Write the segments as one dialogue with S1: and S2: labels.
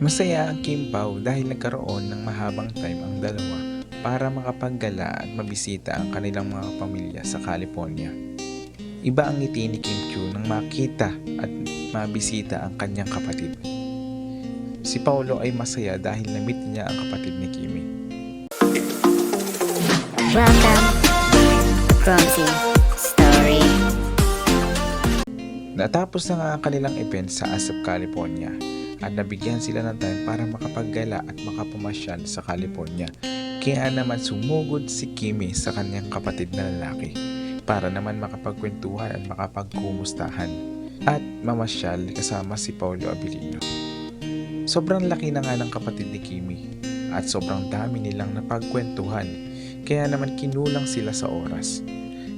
S1: Masaya ang Kim Pao dahil nagkaroon ng mahabang time ang dalawa para makapaggala at mabisita ang kanilang mga pamilya sa California. Iba ang ngiti ni Kim Chu nang makita at mabisita ang kanyang kapatid. Si Paulo ay masaya dahil na-meet niya ang kapatid ni Kimi. Natapos na nga ang kanilang event sa Asap, California at nabigyan sila ng time para makapaggala at makapamasyal sa California. Kaya naman sumugod si Kimi sa kanyang kapatid na lalaki para naman makapagkwentuhan at makapagkumustahan at mamasyal kasama si Paulo Abilino. Sobrang laki na nga ng kapatid ni Kimi at sobrang dami nilang napagkwentuhan kaya naman kinulang sila sa oras.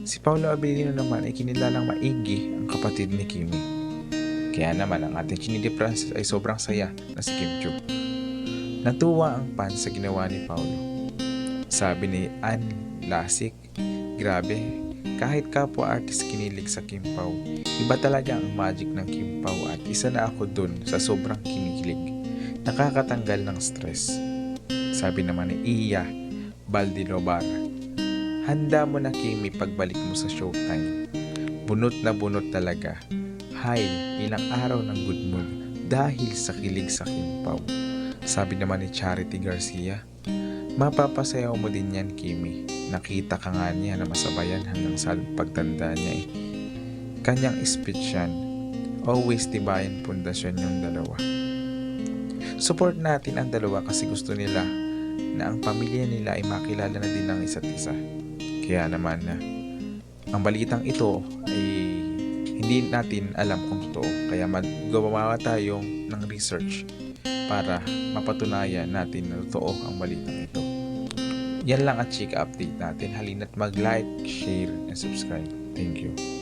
S1: Si Paulo Abilino naman ay kinilalang maigi ang kapatid ni Kimi. Kaya naman ang ating Chinidi Francis ay sobrang saya na si Kim Chu. Natuwa ang fan sa ginawa ni Paulo. Sabi ni Ann Lasik, grabe, kahit kapwa artist kinilig sa Kim Pao, iba talaga ang magic ng Kim Pao at isa na ako dun sa sobrang kinikilig. Nakakatanggal ng stress. Sabi naman ni Iya Baldilobar, Handa mo na Kimi pagbalik mo sa showtime. Bunot na bunot talaga. Hay, ilang araw ng good mood dahil sa kilig sa Kim Pao. Sabi naman ni Charity Garcia, Mapapasayaw mo din yan, Kimi. Nakita ka nga niya na masabayan hanggang sa pagtanda niya eh. Kanyang speech yan. Always tibayan pundasyon yung dalawa. Support natin ang dalawa kasi gusto nila na ang pamilya nila ay makilala na din ng isa't isa. Kaya naman na ang balitang ito ay hindi natin alam kung totoo. Kaya maggawa tayong ng research para mapatunayan natin na totoo ang balitang ito. Yan lang ang chika update natin. Halina't mag-like, share, and subscribe. Thank you.